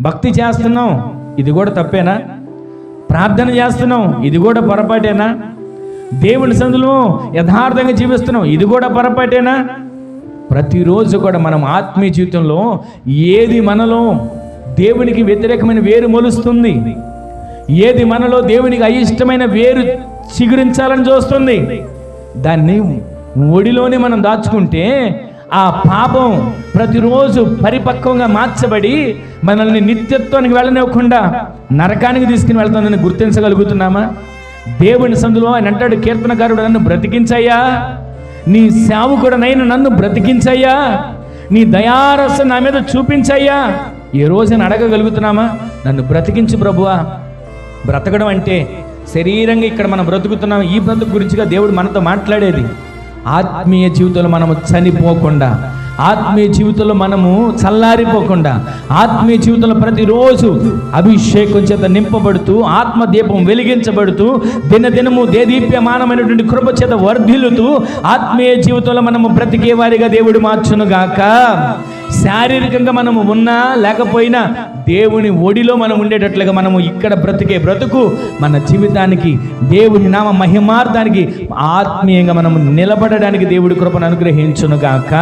భక్తి చేస్తున్నాం ఇది కూడా తప్పేనా? ప్రార్థన చేస్తున్నాం ఇది కూడా పొరపాటేనా? దేవుని సందులో యథార్థంగా జీవిస్తున్నాం ఇది కూడా పొరపాటేనా? ప్రతిరోజు కూడా మనం ఆత్మీయ జీవితంలో ఏది మనలో దేవునికి వ్యతిరేకమైన వేరు మొలుస్తుంది. ఏది మనలో దేవునికి అయిష్టమైన వేరు చిగురించాలని చూస్తుంది. దాన్ని ఒడిలోనే మనం దాచుకుంటే ఆ పాపం ప్రతిరోజు పరిపక్వంగా మార్చబడి మనల్ని నిత్యత్వానికి వెళ్ళనివ్వకుండా నరకానికి తీసుకుని వెళ్తుందని గుర్తించగలుగుతున్నామా? దేవుని సందులో ఆయన అంటాడు కీర్తనకారుడు నన్ను బ్రతికించయ్యా. నీ సేవకుడనైన నన్ను బ్రతికించయ్యా. నీ దయారస నా మీద చూపించయ్యా. ఏ రోజున అడగగలుగుతున్నామా? నన్ను బ్రతికించు ప్రభువా. బ్రతకడం అంటే శరీరంగా ఇక్కడ మనం బ్రతుకుతున్నాం. ఈ బ్రతుకు గురించిగా దేవుడు మనతో మాట్లాడేది. ఆత్మీయ జీవితంలో మనము చనిపోకుండా ఆత్మీయ జీవితంలో మనము చల్లారిపోకుండా ఆత్మీయ జీవితంలో ప్రతిరోజు అభిషేకం చేత నింపబడుతూ ఆత్మ దీపం వెలిగించబడుతూ దినదినము దేదీప్యమానమైనటువంటి కృప చేత వర్ధిల్లుతూ ఆత్మీయ జీవితంలో మనము బ్రతికే వారిగా దేవుడు మార్చునుగాక శారీరకంగా మనము ఉన్నా లేకపోయినా దేవుని ఒడిలో మనం ఉండేటట్లుగా మనము ఇక్కడ బ్రతికే బ్రతుకు మన జీవితానికి దేవుని నామ మహిమార్థానికి ఆత్మీయంగా మనము నిలబడడానికి దేవుడి కృపను అనుగ్రహించునుగాక.